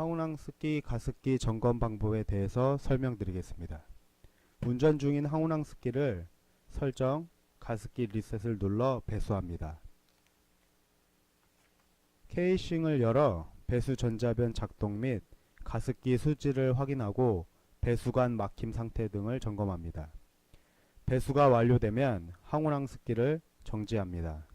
항운항습기 가습기 점검 방법에 대해서 설명드리겠습니다. 운전 중인 항운항습기를 설정, 가습기 리셋을 눌러 배수합니다. 케이싱을 열어 배수 전자변 작동 및 가습기 수질을 확인하고 배수관 막힘 상태 등을 점검합니다. 배수가 완료되면 항운항습기를 정지합니다.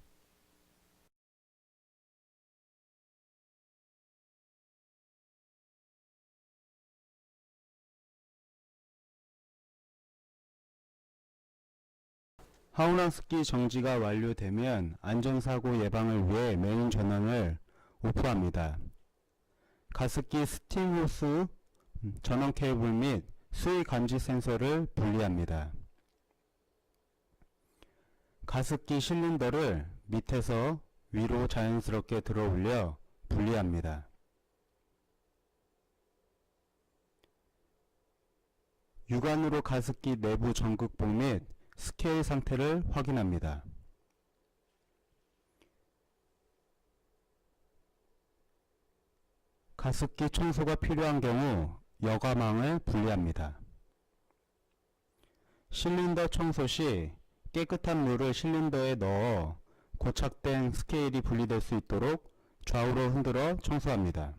하운항습기 정지가 완료되면 안전사고 예방을 위해 메인 전원을 오프합니다. 가습기 스팀 호스 음, 전원 케이블 및 수위 감지 센서를 분리합니다. 가습기 실린더를 밑에서 위로 자연스럽게 들어 올려 분리합니다. 육안으로 가습기 내부 전극봉 및 스케일 상태를 확인합니다. 가습기 청소가 필요한 경우 여과망을 분리합니다. 실린더 청소 시 깨끗한 물을 실린더에 넣어 고착된 스케일이 분리될 수 있도록 좌우로 흔들어 청소합니다.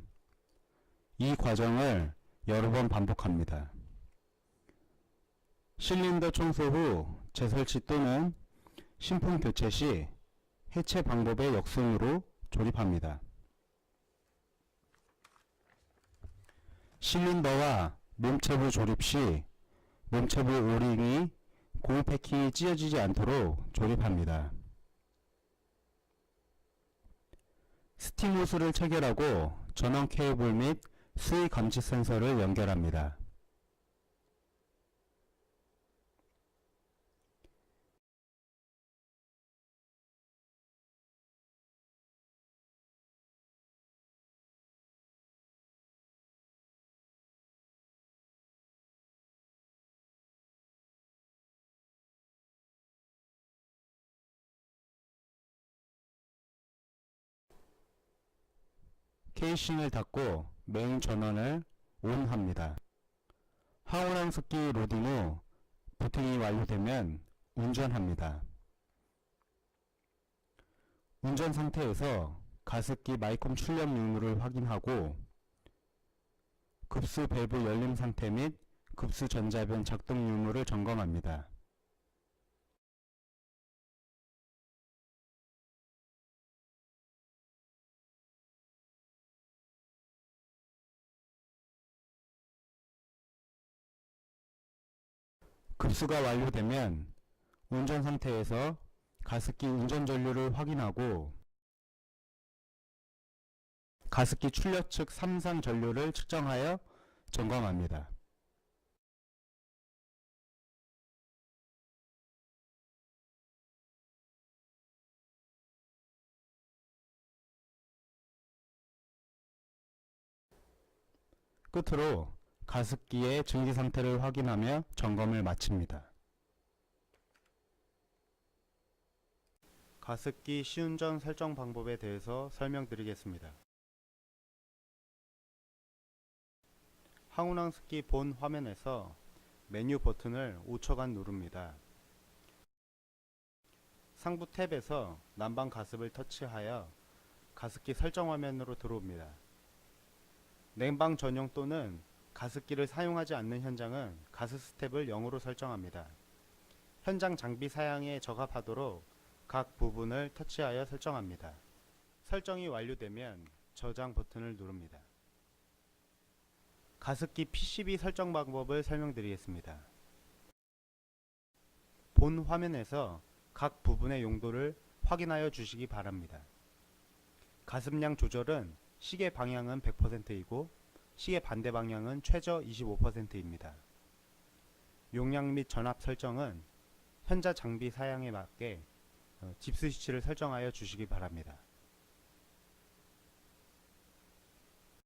이 과정을 여러 번 반복합니다. 실린더 청소 후 재설치 또는 신품 교체 시 해체 방법의 역순으로 조립합니다. 실린더와 몸체부 조립 시 몸체부 오링이 고무 패킹이 찢어지지 않도록 조립합니다. 스팀 호스를 체결하고 전원 케이블 및 수위 감지 센서를 연결합니다. 케이싱을 닫고 메인 전원을 ON 합니다. 하원항습기 로딩 후 부팅이 완료되면 운전합니다. 운전 상태에서 가습기 마이콤 출력 유무를 확인하고 급수 밸브 열림 상태 및 급수 전자변 작동 유무를 점검합니다. 급수가 완료되면 운전 상태에서 가습기 운전 전류를 확인하고 가습기 출력 측 3상 전류를 측정하여 점검합니다. 끝으로 가습기의 증기 상태를 확인하며 점검을 마칩니다. 가습기 시운전 설정 방법에 대해서 설명드리겠습니다. 항운항습기 본 화면에서 메뉴 버튼을 5초간 누릅니다. 상부 탭에서 난방 가습을 터치하여 가습기 설정 화면으로 들어옵니다. 냉방 전용 또는 가습기를 사용하지 않는 현장은 가스 스텝을 0으로 설정합니다. 현장 장비 사양에 적합하도록 각 부분을 터치하여 설정합니다. 설정이 완료되면 저장 버튼을 누릅니다. 가습기 PCB 설정 방법을 설명드리겠습니다. 본 화면에서 각 부분의 용도를 확인하여 주시기 바랍니다. 가습량 조절은 시계 방향은 100%이고 시계 반대 방향은 최저 25%입니다. 용량 및 전압 설정은 현자 장비 사양에 맞게 어, 집 스위치를 설정하여 주시기 바랍니다.